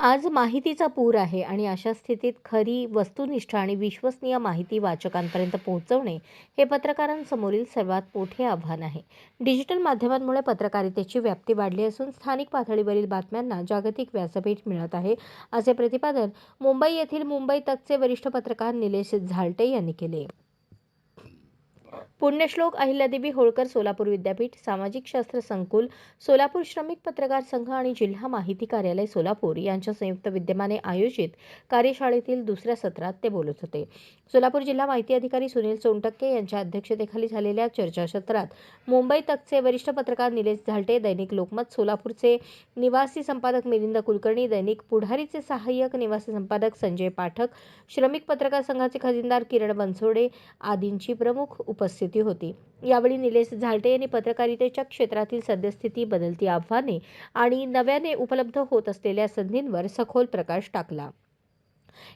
आज माहितीचा पूर आहे आणि अशा स्थितीत खरी वस्तुनिष्ठ आणि विश्वसनीय माहिती वाचकांपर्यंत पोहोचवणे हे पत्रकारांसमोरील सर्वात मोठे आव्हान आहे. डिजिटल माध्यमांमुळे पत्रकारितेची व्याप्ती वाढली असून स्थानिक पातळीवरील बातम्यांना जागतिक व्यासपीठ मिळत आहे असे प्रतिपादन मुंबई येथील मुंबई तकचे वरिष्ठ पत्रकार निलेश झालटे यांनी केले. पुण्यश्लोक अहिल्यादेवी होळकर सोलापूर विद्यापीठ सामाजिक शास्त्र संकुल सोलापूर श्रमिक पत्रकार संघ आणि जिल्हा माहिती कार्यालय सोलापूर यांच्या संयुक्त विद्यमाने आयोजित कार्यशाळेतील दुसऱ्या सत्रात ते बोलत होते. सोलापूर जिल्हा माहिती अधिकारी सुनील सोनटक्के यांच्या अध्यक्षतेखाली झालेल्या चर्चासत्रात मुंबई तकचे वरिष्ठ पत्रकार निलेश झालटे दैनिक लोकमत सोलापूरचे निवासी संपादक मिलिंद कुलकर्णी दैनिक पुढारीचे सहाय्यक निवासी संपादक संजय पाठक श्रमिक पत्रकार संघाचे खजिनदार किरण बनसोडे आदींची प्रमुख उपस्थित होती. यावेळी निलेश झालटे यांनी पत्रकारितेच्या क्षेत्रातील सद्यस्थिती बदलती आव्हाने आणि नव्याने उपलब्ध होत असलेल्या संधींवर सखोल प्रकाश टाकला.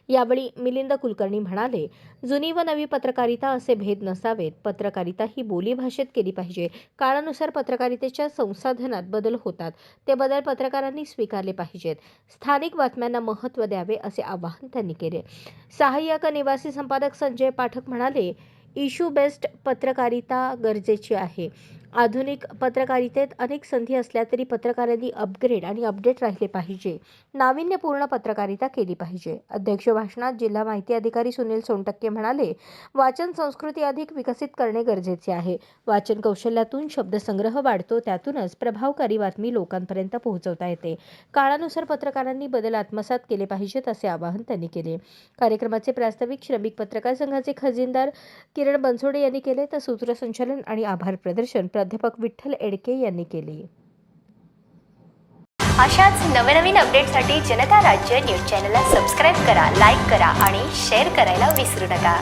यावेळी मिलिंद कुलकर्णी म्हणाले जुनी व नवी पत्रकारिता असे भेद नसावेत. पत्रकारिता ही बोलीभाषेत केली पाहिजे. काळानुसार पत्रकारितेच्या संसाधनात बदल होतात. ते बदल पत्रकारांनी स्वीकारले पाहिजेत. स्थानिक बातम्यांना महत्त्व द्यावे असे आवाहन त्यांनी केले. सहाय्यक निवासी संपादक संजय पाठक म्हणाले इशू बेस्ड पत्रकारिता गरजेची आहे. आधुनिक पत्रकारितेत अनेक संधी असल्या तरी पत्रकारांनी अपग्रेड आणि अपडेट राहिले पाहिजे. नाविन्यपूर्ण पत्रकारिता केली पाहिजे. अध्यक्ष भाषणात जिल्हा माहिती अधिकारी सुनील सोनटक्के म्हणाले वाचन संस्कृती अधिक विकसित करणे गरजेचे आहे. वाचन कौशल्यातून शब्दसंग्रह वाढतो त्यातूनच प्रभावकारी बातमी लोकांपर्यंत पोहोचवता येते. काळानुसार पत्रकारांनी बदल आत्मसात केले पाहिजेत असे आवाहन त्यांनी केले. कार्यक्रमाचे प्रास्ताविक श्रमिक पत्रकार संघाचे खजिनदार किरण बनसोडे यांनी केले तर सूत्रसंचालन आणि आभार प्रदर्शन. प्राध्यापक विठ्ठल एडके यांनी केले. अशाच नवनवीन अपडेटसाठी जनता राज्य न्यूज चॅनलला सबस्क्राईब करा लाईक करा आणि शेअर करायला विसरू नका.